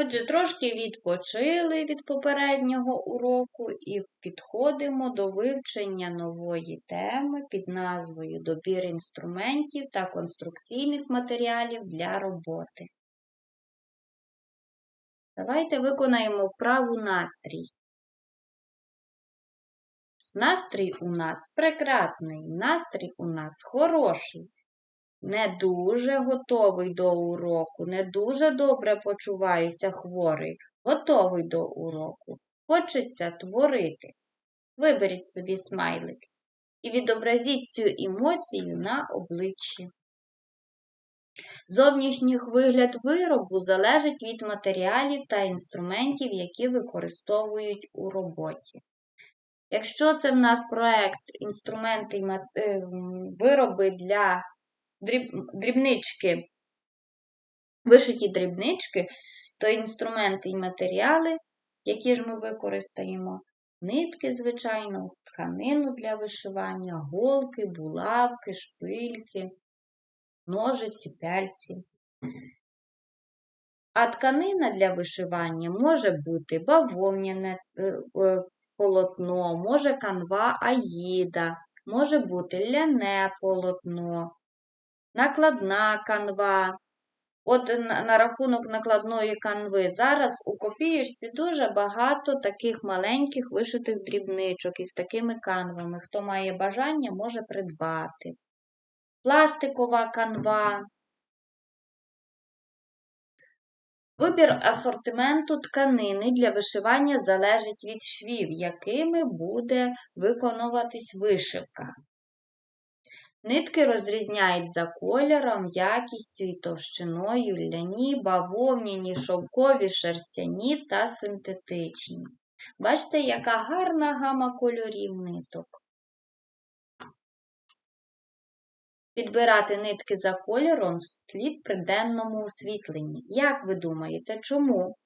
Отже, трошки відпочили від попереднього уроку і підходимо до вивчення нової теми під назвою Добір інструментів та конструкційних матеріалів для роботи. Давайте виконаємо вправу настрій. Настрій у нас прекрасний, настрій у нас хороший не дуже готовий до уроку, не дуже добре почуваюся хворий, готовий до уроку. Хочеться творити. Виберіть собі смайлик і відобразіть цю емоцію на обличчі. Зовнішній вигляд виробу залежить від матеріалів та інструментів, які використовують у роботі. Якщо це в нас проект інструменти е, вироби для дрібнички, вишиті дрібнички, то інструменти і матеріали, які ж ми використаємо, нитки, звичайно, тканину для вишивання, голки, булавки, шпильки, ножиці, пяльці. А тканина для вишивання може бути бавовняне е, е, полотно, може канва аїда, може бути ляне полотно, накладна канва. От на рахунок накладної канви. Зараз у копієчці дуже багато таких маленьких вишитих дрібничок із такими канвами. Хто має бажання, може придбати. Пластикова канва. Вибір асортименту тканини для вишивання залежить від швів, якими буде виконуватись вишивка. Нитки розрізняють за кольором, якістю і товщиною ляні, бавовняні, шовкові, шерстяні та синтетичні. Бачите, яка гарна гама кольорів ниток. Підбирати нитки за кольором слід при денному освітленні. Як ви думаєте, чому?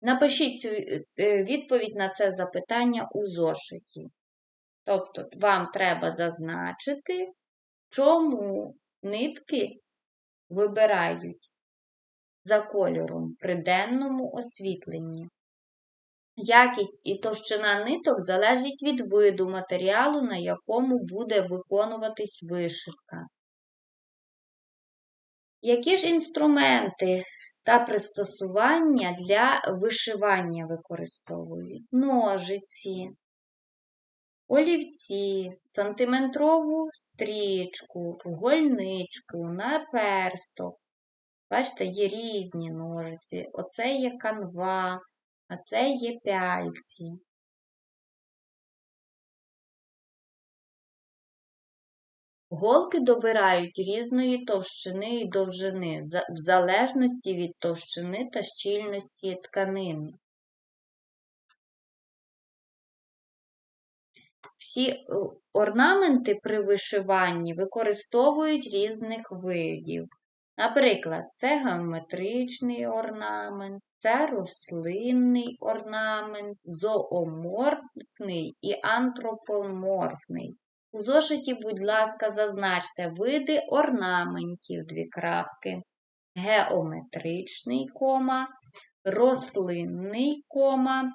Напишіть цю е, відповідь на це запитання у зошиті. Тобто вам треба зазначити, чому нитки вибирають за кольором при денному освітленні. Якість і товщина ниток залежить від виду матеріалу, на якому буде виконуватись вишивка. Які ж інструменти та пристосування для вишивання використовують? Ножиці, олівці, сантиметрову стрічку, гольничку, наперсток. Бачите, є різні ножиці. Оце є канва, а це є пяльці. Голки добирають різної товщини і довжини, в залежності від товщини та щільності тканини. Всі е, орнаменти при вишиванні використовують різних видів. Наприклад, це геометричний орнамент, це рослинний орнамент, зооморфний і антропоморфний. У зошиті, будь ласка, зазначте види орнаментів дві крапки. Геометричний кома, рослинний кома,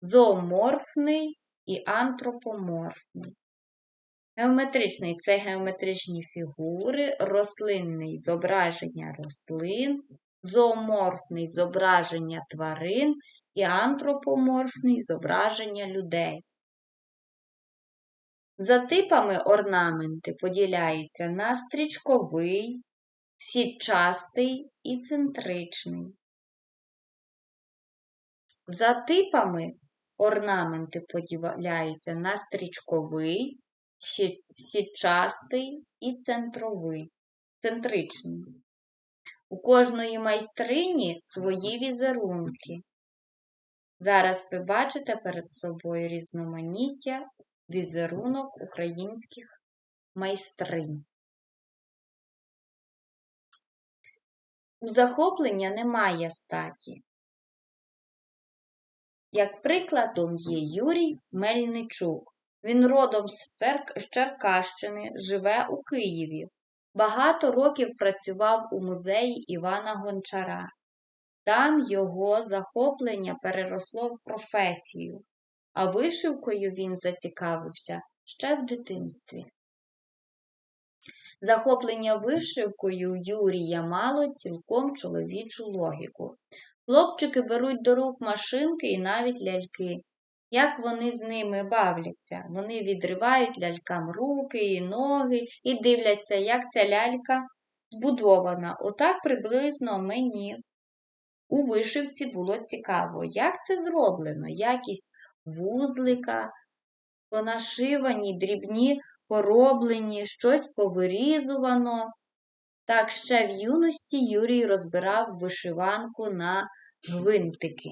зооморфний і антропоморфний. Геометричний це геометричні фігури, рослинний зображення рослин, зооморфний зображення тварин і антропоморфний зображення людей. За типами орнаменти поділяються на стрічковий, сітчастий і центричний. За типами Орнаменти поділяються на стрічковий, сітчастий і центровий, центричний. У кожної майстрині свої візерунки. Зараз ви бачите перед собою різноманіття візерунок українських майстринь. У захоплення немає статі. Як прикладом є Юрій Мельничук. Він родом з Черкащини, живе у Києві. Багато років працював у музеї Івана Гончара. Там його захоплення переросло в професію, а вишивкою він зацікавився ще в дитинстві. Захоплення вишивкою Юрія мало цілком чоловічу логіку. Хлопчики беруть до рук машинки і навіть ляльки. Як вони з ними бавляться? Вони відривають лялькам руки і ноги і дивляться, як ця лялька збудована. Отак приблизно мені у вишивці було цікаво, як це зроблено, якість вузлика, понашивані, дрібні пороблені, щось повирізувано. Так ще в юності Юрій розбирав вишиванку на гвинтики.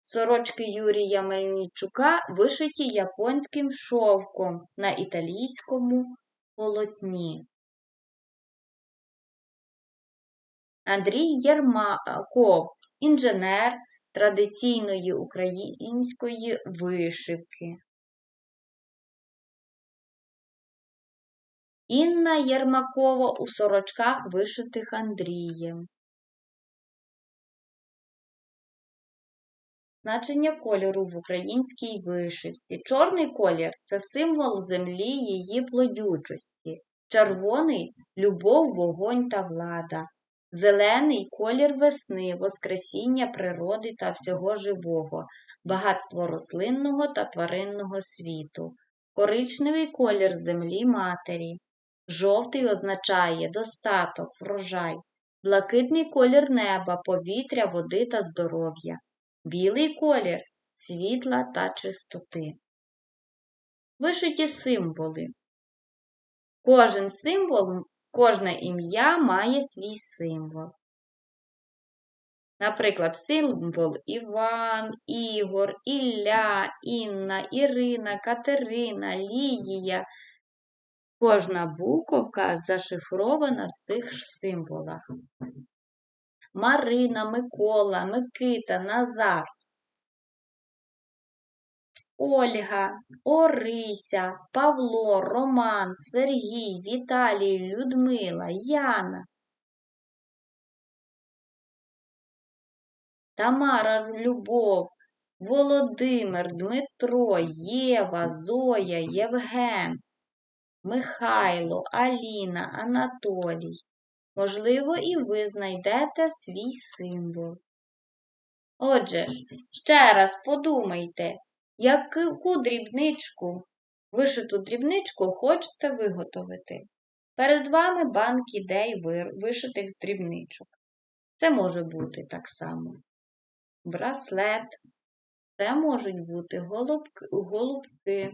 Сорочки Юрія Мельничука вишиті японським шовком на італійському полотні. Андрій Єрмаков, інженер традиційної української вишивки. Інна Єрмакова у сорочках, вишитих Андрієм. Значення кольору в українській вишивці. Чорний колір це символ землі її плодючості. Червоний любов, вогонь та влада. Зелений колір весни, воскресіння природи та всього живого, багатство рослинного та тваринного світу. Коричневий колір землі матері. Жовтий означає достаток, врожай, блакитний колір неба, повітря, води та здоров'я, білий колір світла та чистоти. Вишиті символи. Кожен символ, кожне ім'я має свій символ. Наприклад, символ Іван, Ігор, Ілля, Інна, Ірина, Катерина, Лідія. Кожна буковка зашифрована в цих ж символах. Марина, Микола, Микита, Назар, Ольга, Орися, Павло, Роман, Сергій, Віталій, Людмила, Яна. Тамара Любов, Володимир, Дмитро, Єва, Зоя, Євген. Михайло, Аліна, Анатолій. Можливо, і ви знайдете свій символ. Отже, ще раз подумайте, яку дрібничку, вишиту дрібничку хочете виготовити. Перед вами банк ідей вишитих дрібничок. Це може бути так само браслет, це можуть бути голубки,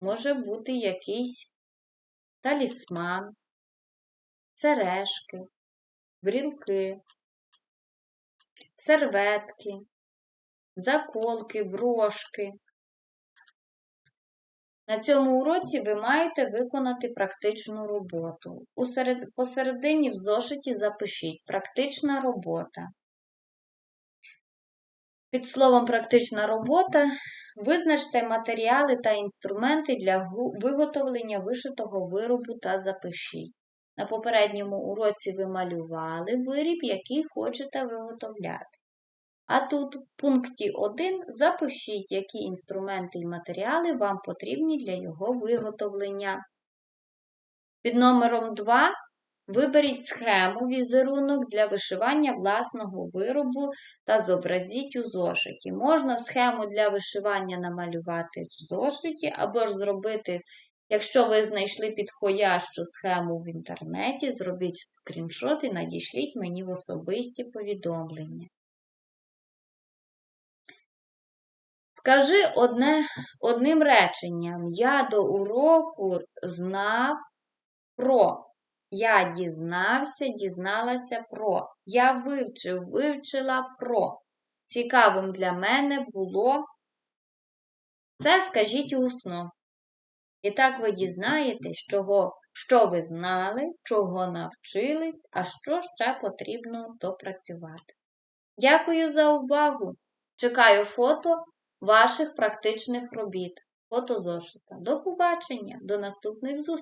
може бути якийсь талісман, сережки, брілки, серветки, заколки, брошки. На цьому уроці ви маєте виконати практичну роботу. Посередині в зошиті запишіть практична робота. Під словом практична робота визначте матеріали та інструменти для виготовлення вишитого виробу та запишіть. На попередньому уроці ви малювали виріб, який хочете виготовляти. А тут, в пункті 1, запишіть, які інструменти і матеріали вам потрібні для його виготовлення. Під номером 2 Виберіть схему візерунок для вишивання власного виробу та зобразіть у зошиті. Можна схему для вишивання намалювати в зошиті, або ж зробити, якщо ви знайшли підходящу схему в інтернеті, зробіть скріншот і надішліть мені в особисті повідомлення. Скажи одне, одним реченням: я до уроку знав про. Я дізнався, дізналася про. Я вивчив, вивчила про. Цікавим для мене було. Це скажіть усно. І так ви дізнаєтесь, чого, що ви знали, чого навчились, а що ще потрібно допрацювати. Дякую за увагу! Чекаю фото ваших практичних робіт. Фото зошита. До побачення, до наступних зустрічей!